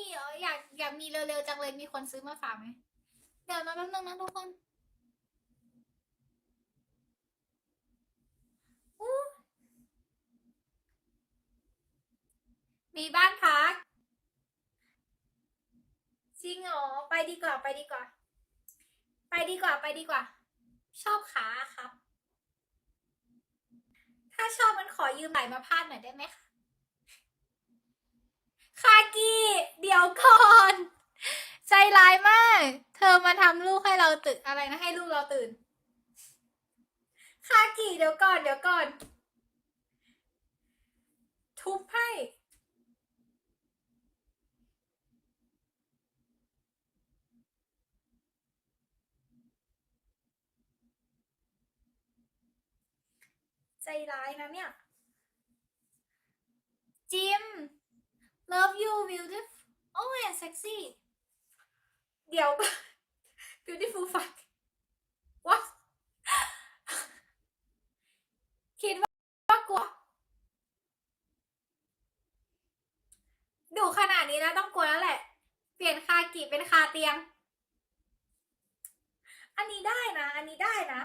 มีเอออยากอยากมีเร็วๆจังเลยมีคนซื้อมาฝากไหมเดี๋ยวนะแป๊บนึงนะทุกคนมีบ้านพัก จริงเหรอไปดีกว่าไปดีกว่า ไปดีกว่าไปดีกว่า ชอบขาครับ ถ้าชอบมันขอยืมไหลมาพาดหน่อยได้ไหมคะ คากิเดี๋ยวก่อน ใจร้ายมาก เธอมาทำลูกให้เราตื่นอะไรนะให้ลูกเราตื่น คากิเดี๋ยวก่อน เดี๋ยวก่อน ทุบให้ใจร้ายนะเนี่ย จิม love you beautiful oh and sexy เดี๋ยว beautiful fuck what คิดว่าว่ากลัวดูขนาดนี้แล้วต้องกลัวแล้วแหละ เปลี่ยนคากิเป็นคาเตียง อันนี้ได้นะ อันนี้ได้นะ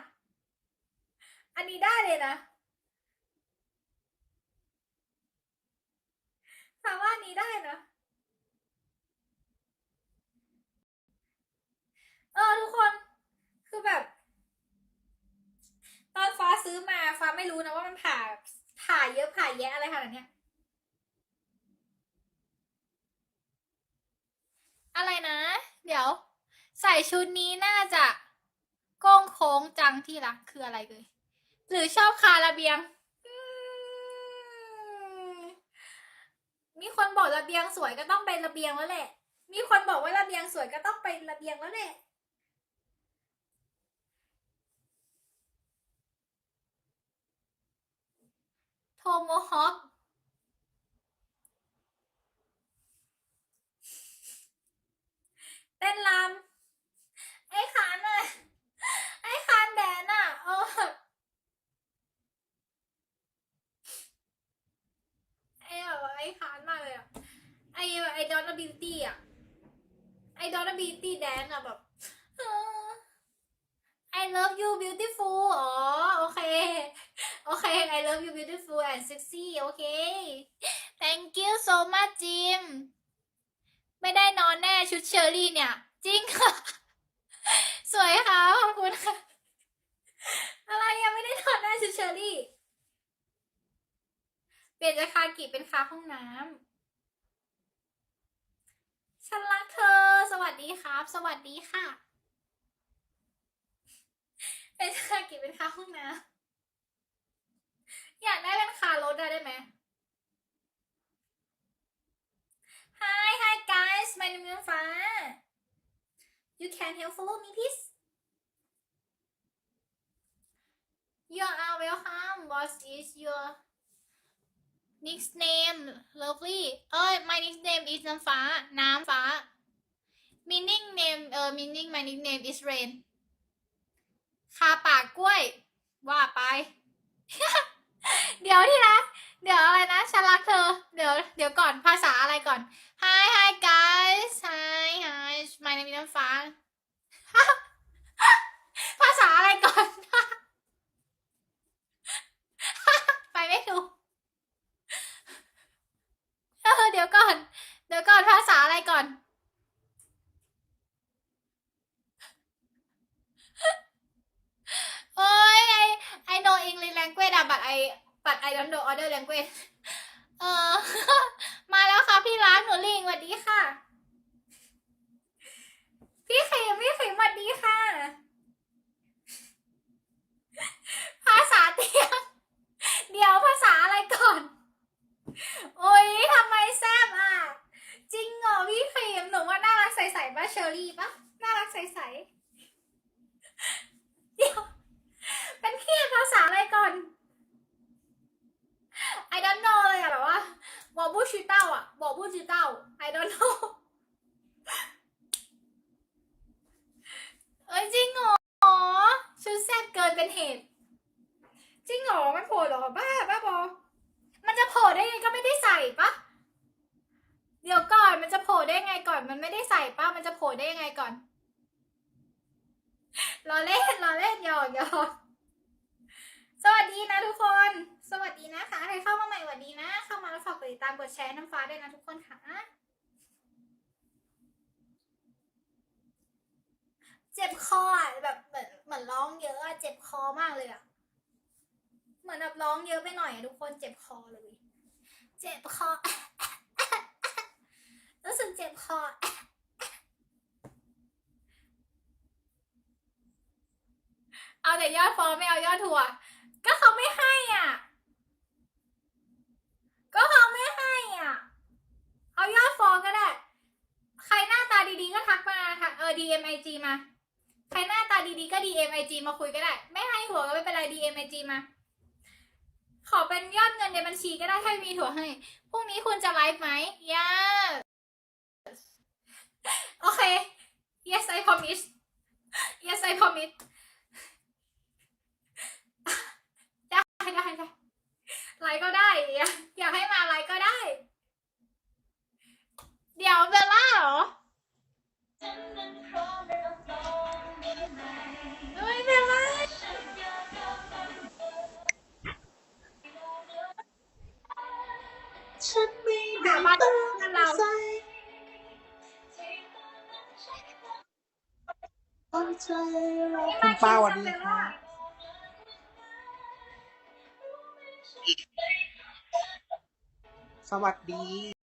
อันนี้ได้เลยนะามว่านี้ได้นะ เออทุกคนคือแบบ ตอนฟ้าซื้อมาฟ้าไม่รู้นะว่ามันผ่าผ่าเยอะผ่าแยะอะไรขนาดเนี้ยอะไรนะ เดี๋ยว ใส่ชุดนี้น่าจะโก้งโค้งจังที่รักคืออะไรเลย หรือชอบคาระเบียงอืม มีคนบอกระเบียงสวยก็ต้องไประเบียงแล้วแหละ มีคนบอกว่าระเบียงสวยก็ต้องไประเบียงแล้วแหละโทโมฮอคเต้นรำไอ้ขานน่ะ ไอ้คานแดนอะเออไอ้แบบว่าไอ้คานมากเลยอะไอไอดอนบิวตี้อะไอดอนบิวตี้แดนอะแบบ I love you beautiful อ๋อ โอเค โอเค I love you beautiful and sexy โอเค thank you so much จิมไม่ได้นอนแน่ชุดเชอรี่เนี่ย จริงค่ะ สวยค่ะ ขอบคุณค่ะ อะไรยังไม่ได้นอนแน่ชุดเชอรี่ เป ลี่ยนจากคากิเป็นคาห้องน้ำฉันรักเธอ สวัสดีครับ สวัสดีค่ะ เป็นคากิเป็นคาห้องน้ำอยากได้เป็นคารถได้ไหม Hi hi guys my name is Fa You can help follow me please You are welcome What is your nickname lovely เอ้ย my nickname is น้ำฟ้า น้ำฟ้า meaning name เออ meaning my nickname is rain คาปากกล้วย ว่าไป เดี๋ยวที่รักเดี๋ยวอะไรนะฉันรักเธอ เดี๋ยว เดี๋ยวก่อนภาษาอะไรก่อน Hi hi guys Hi hi my name is น้ำฟ้า ภาษาอะไรก่อน ไปไม่ถูก เออเดี๋ยวก่อน เดี๋ยวก่อนภาษาอะไรก่อนเอ้ย I I know English language อะ but I but I don't know other language เออ มาแล้วค่ะพี่รักหนูลิงสวัสดีค่ะ พี่เขมพี่เขมสวัสดีค่ะ ภาษาเตียง เดี๋ยวภาษาอะไรก่อน โอ๊ยทำไมแซบอะ จริงเหรอพี่เขมหนูว่าน่ารักใสๆป่ะเชอรี่ป่ะ น่ารักใสๆ เดี๋ยว เป็นเคียภาษาอะไรก่อน I don't know เลยอะแบบว่าบอกบูชิเต้าอะบอกบูชิเต้า I don't know เอ้ยจริงเหรอชุดแซ่บ เป็นเหตุ จริงเหรอมันโผล่เหรอบ้าบ้าบอ มันจะโผล่ได้ไงก็ไม่ได้ใส่ปะเดี๋ยวก่อนมันจะโผล่ได้ไงก่อน มันไม่ได้ใส่ป้ามันจะโผล่ได้ยังไงก่อนรอเล่นรอเล่นหยอกหยอกสวัสดีนะทุกคน สวัสดีนะคะใครเข้ามาใหม่สวัสดีนะ เข้ามาแล้วฝากกดติดตามกดแชร์น้ำฟ้าด้วยนะทุกคนค่ะ เจ็บคออะแบบเหมือน เหมือนร้องเยอะอะเจ็บคอมากเลยอะเหมือนแบบร้องเยอะไปหน่อยอะทุกคนเจ็บคอเลย เจ็บคอรู้สึกเจ็บคอเอาแต่ยอดฟอลไม่เอายอดทัวร์ก็เขาไม่ให้อะ ก็เขาไม่ให้อะ เอายอดฟอลก็ได้ ใครหน้าตาดีๆก็ทักมาค่ะ เออ DM IG มา ใครห น้าตาดีๆก็ DM IG มาคุยก็ได้ ไม่ให้หัวก็ไม่เป็นไร DM IG มา ขอเป็นยอดเงินในบัญชีก็ได้ถ้ามีถั่วให้พรุ่งนี้คุณจะไลฟ์ไหม yes โอเค yes I promise yes I promise ได้ได้ได้ไลฟ์ก็ได้ อยากอยากให้มาไลฟ์ก็ได้ เดี๋ยวเบลล่าเหรอ ใจรอคุณป้าสวัสดีค่ะสวัสดี